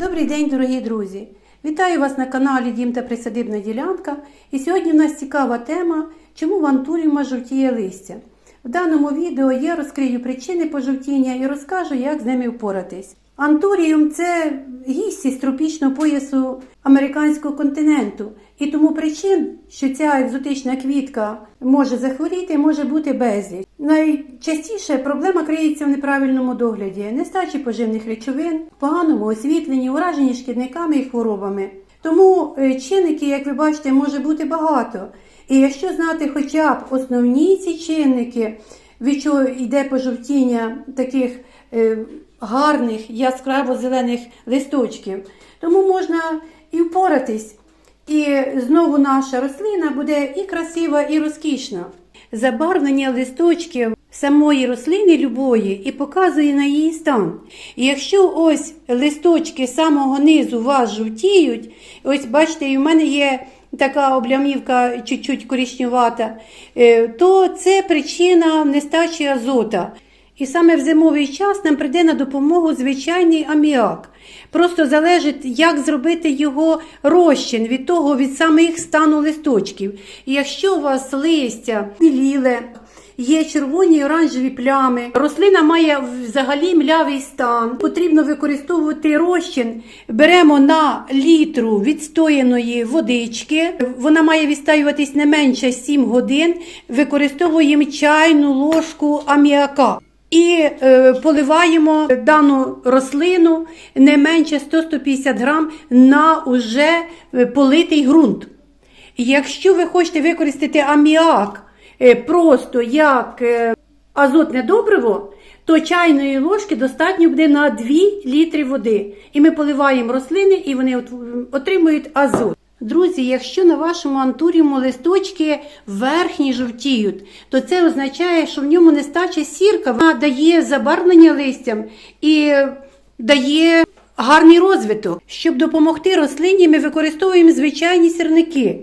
Добрий день, дорогі друзі! Вітаю вас на каналі Дім та Присадибна ділянка. І сьогодні в нас цікава тема, чому в антуріума жовтіє листя. В даному відео я розкрию причини пожовтіння і розкажу, як з ними впоратись. Антуріум це гість із тропічного поясу американського континенту. І тому причин, що ця екзотична квітка може захворіти, може бути безліч. Найчастіше проблема криється в неправильному догляді, нестачі поживних речовин, поганому освітленні, ураженні шкідниками і хворобами. Тому е, чинників, як ви бачите, може бути багато. І якщо знати хоча б основні ці чинники, від чого йде пожовтіння таких е, гарних яскраво зелених листочків, тому можна і впоратись. І знову наша рослина буде і красива, і розкішна. Забарвлення листочків самої рослини любої і показує на її стан. І якщо ось листочки самого низу вас жовтіють, ось бачите, і в мене є така облямівка чуть-чуть корішнювата, е, то це причина нестачі азота. І саме в зимовий час нам прийде на допомогу звичайний аміак. Просто залежить, як зробити його розчин від того, від самих стану листочків. І якщо у вас листя біліле, є червоні і оранжеві плями, рослина має взагалі млявий стан, потрібно використовувати розчин. Беремо на літру відстояної водички, вона має відстаюватись не менше 7 годин, використовуємо чайну ложку аміака. І е, поливаємо дану рослину не менше 100-150 грам на уже е, политий ґрунт. Якщо ви хочете використати аміак е, просто як азотне добриво, то чайної ложки достатньо буде на 2 літри води. І ми поливаємо рослини, і вони отримують азот. Друзі, якщо на вашому антуріуму листочки верхні жовтіють, то це означає, що в ньому нестача сірка, вона дає забарвлення листям і дає гарний розвиток. Щоб допомогти рослині, ми використовуємо звичайні сірники.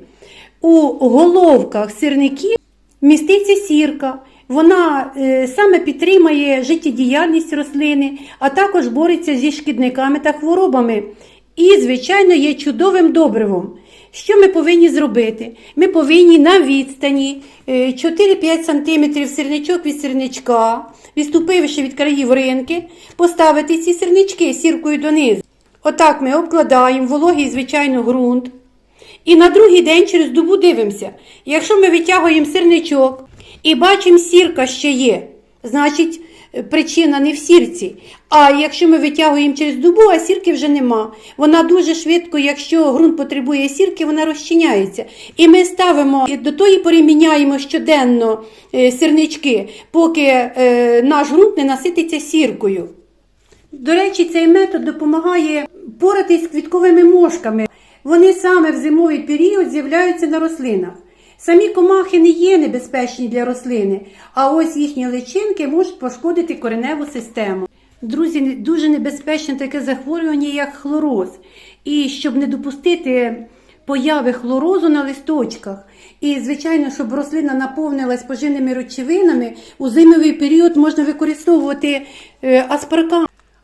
У головках сірників міститься сірка. Вона е, саме підтримує життєдіяльність рослини, а також бореться зі шкідниками та хворобами. І, звичайно, є чудовим добривом. Що ми повинні зробити? Ми повинні на відстані е, 4-5 см сірничок від сірничка, відступивши від країв ринки, поставити ці сірнички сіркою донизу. Отак ми обкладаємо вологий, звичайно, ґрунт. І на другий день через добу дивимося. Якщо ми витягуємо сирничок і бачимо, сірка ще є, значить е, причина не в сірці. А якщо ми витягуємо через добу, а сірки вже нема. Вона дуже швидко, якщо ґрунт потребує сірки, вона розчиняється. І ми ставимо до тої пори міняємо щоденно е, сірнички, поки е, наш ґрунт не насититься сіркою. До речі, цей метод допомагає поратись з квітковими мошками. Вони саме в зимовий період з'являються на рослинах. Самі комахи не є небезпечні для рослини, а ось їхні личинки можуть пошкодити кореневу систему. Друзі, дуже небезпечне таке захворювання, як хлороз. І щоб не допустити появи хлорозу на листочках, і, звичайно, щоб рослина наповнилась поживними речовинами, у зимовий період можна використовувати е,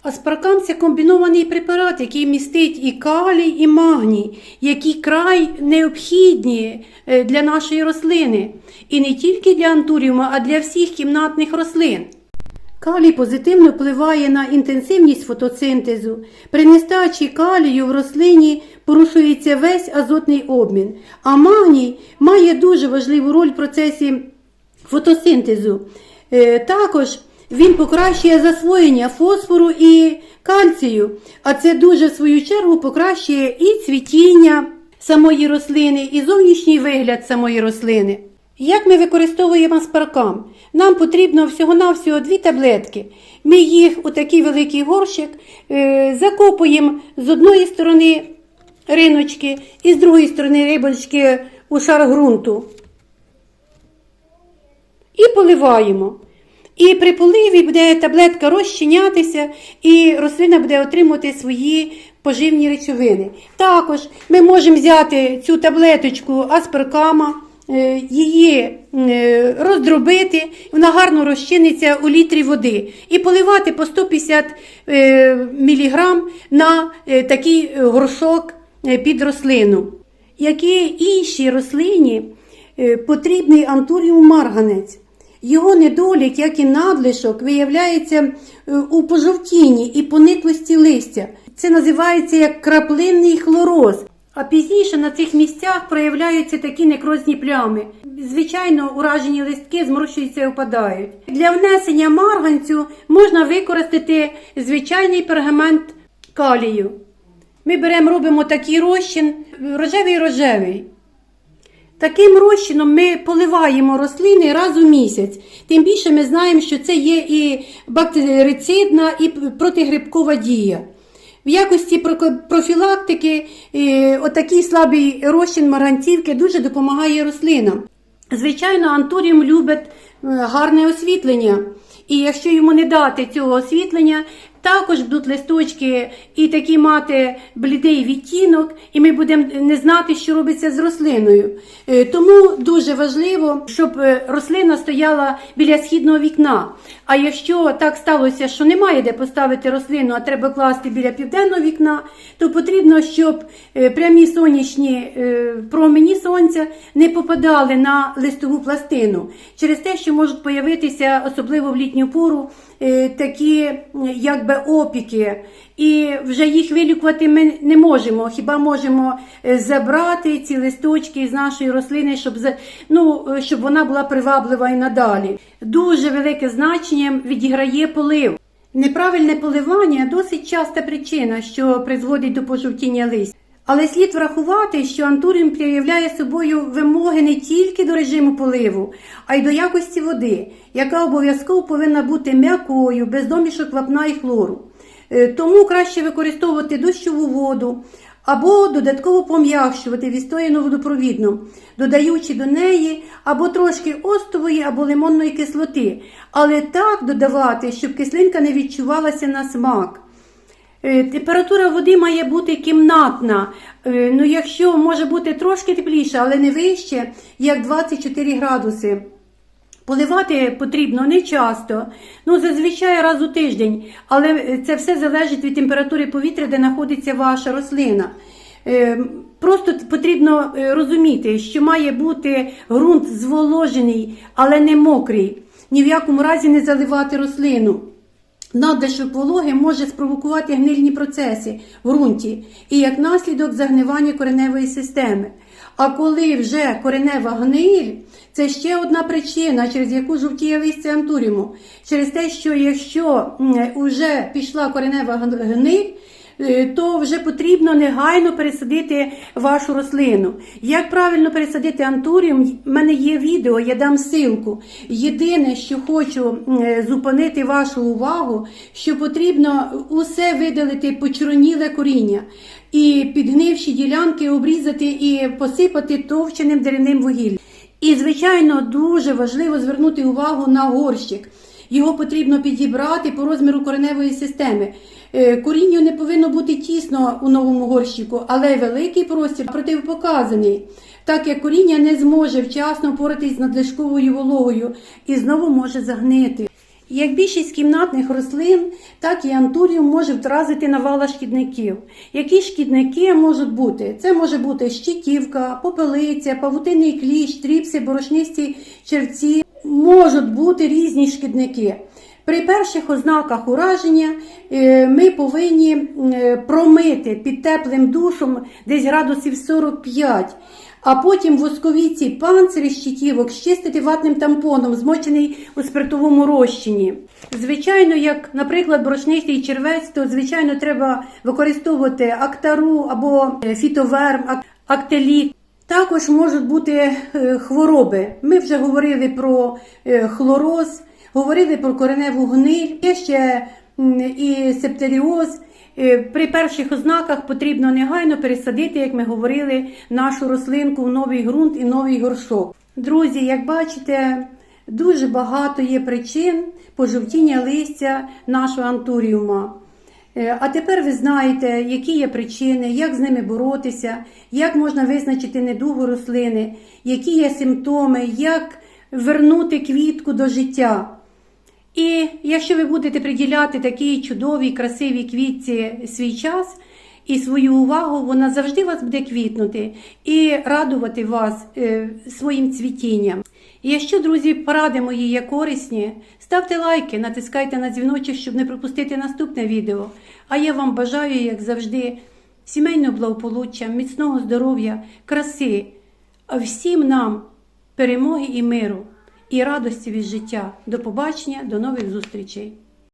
аспаркам. Це комбінований препарат, який містить і калій, і магній, які край необхідні е, для нашої рослини. І не тільки для антуріума, а для всіх кімнатних рослин. Калій позитивно впливає на інтенсивність фотосинтезу. При нестачі калію в рослині порушується весь азотний обмін, а магній має дуже важливу роль в процесі фотосинтезу. Е, Також він покращує засвоєння фосфору і кальцію, а це дуже в свою чергу покращує і цвітіння самої рослини, і зовнішній вигляд самої рослини. Як ми використовуємо аспаркам? Нам потрібно всього-навсього дві таблетки. Ми їх у такий великий горщик е, закопуємо з одної сторони риночки і з другої сторони рибочки у шар ґрунту і поливаємо. І при поливі буде таблетка розчинятися, і рослина буде отримувати свої поживні речовини. Також ми можемо взяти цю таблеточку аспаркама е, її е, роздробити, вона гарно розчиниться у літрі води і поливати по 150 е, мг на такий горшок під рослину. Які інші рослині потрібний антуріум марганець. Його недолік, як і надлишок, виявляється е, у пожовтінні і пониклості листя. Це називається як краплинний хлороз. А пізніше на цих місцях проявляються такі некрозні плями. Звичайно, уражені листки зморщуються і опадають. Для внесення марганцю можна використати звичайний пергамент калію. Ми беремо, робимо такий розчин, рожевий-рожевий. Таким розчином ми поливаємо рослини раз у місяць. Тим більше ми знаємо, що це є і бактерицидна, і протигрибкова дія. В якості профілактики е, отакий слабий розчин марганцівки дуже допомагає рослинам. Звичайно, антуріум любить е, гарне освітлення. І якщо йому не дати цього освітлення, також будуть листочки і такі мати блідий відтінок, і ми будемо не знати, що робиться з рослиною. Е, Тому дуже важливо, щоб е, рослина стояла біля східного вікна. А якщо так сталося, що немає де поставити рослину, а треба класти біля південного вікна, то потрібно, щоб е, прямі сонячні промені сонця не попадали на листову пластину через те, що можуть появитися, особливо в літню пору, такі м, якби опіки, і вже їх вилікувати ми не можемо. Хіба можемо е, забрати ці листочки з нашої рослини, щоб ну, е, щоб вона була приваблива і надалі. Дуже велике значення відіграє полив. Неправильне поливання досить часта причина, що призводить до пожовтіння листя. Але слід врахувати, що антуріум проявляє собою вимоги не тільки до режиму поливу, а й до якості води, яка обов'язково повинна бути м'якою, без домішок вапна і хлору. Е, Тому краще використовувати дощову воду або додатково пом'якшувати відстояну водопровідну, додаючи до неї або трошки остової або лимонної кислоти, але так додавати, щоб кислинка не відчувалася на смак. Е, Температура води має бути кімнатна. Е, Ну, якщо може бути трошки тепліше, але не вище, як 24 градуси. Поливати потрібно не часто, ну зазвичай раз у тиждень, але це все залежить від температури повітря, де знаходиться ваша рослина. Е, Просто потрібно е, розуміти, що має бути ґрунт зволожений, але не мокрий. Ні в якому разі не заливати рослину. Надлишок вологи може спровокувати гнильні процеси в ґрунті і як наслідок загнивання кореневої системи. А коли вже коренева гниль, це ще одна причина, через яку жовтіє листя антуріуму. Через те, що якщо вже пішла коренева гниль, то вже потрібно негайно пересадити вашу рослину. Як правильно пересадити антуріум, в мене є відео, я дам ссылку. Єдине, що хочу е, зупинити вашу увагу, що потрібно усе видалити почорніле коріння і підгнивші ділянки обрізати і посипати товченим деревним вугіллям. І, звичайно, дуже важливо звернути увагу на горщик. Його потрібно підібрати по розміру кореневої системи. Е, Корінню не повинно бути тісно у новому горщику, але великий простір противопоказаний, так як коріння не зможе вчасно впоратись з надлишковою вологою і знову може загнити. Як більшість кімнатних рослин, так і антуріум може вразити навала шкідників. Які шкідники можуть бути? Це може бути щитівка, попелиця, павутинний кліщ, тріпси, борошнисті червці. Можуть бути різні шкідники. При перших ознаках ураження е, ми повинні е, промити під теплим душем десь градусів 45, а потім восковіці панцирі щитівок щистити ватним тампоном, змочений у спиртовому розчині. Звичайно, як, наприклад, борошнистий червець, то звичайно треба використовувати актару або е, фітоверм, ак- актелік. Також можуть бути хвороби. Ми вже говорили про хлороз, говорили про кореневу гниль, є ще і септеріоз. Е, При перших ознаках потрібно негайно пересадити, як ми говорили, нашу рослинку в новий ґрунт і новий горшок. Друзі, як бачите, дуже багато є причин пожовтіння листя нашого антуріума. Е, А тепер ви знаєте, які є причини, як з ними боротися, як можна визначити недугу рослини, які є симптоми, як вернути квітку до життя. І якщо ви будете приділяти такій чудовій, красивій квітці свій час і свою увагу, вона завжди вас буде квітнути і радувати вас е, своїм цвітінням. І якщо, друзі, поради мої є корисні, ставте лайки, натискайте на дзвіночок, щоб не пропустити наступне відео. А я вам бажаю, як завжди, сімейного благополуччя, міцного здоров'я, краси, всім нам перемоги і миру і радості від життя. До побачення, до нових зустрічей!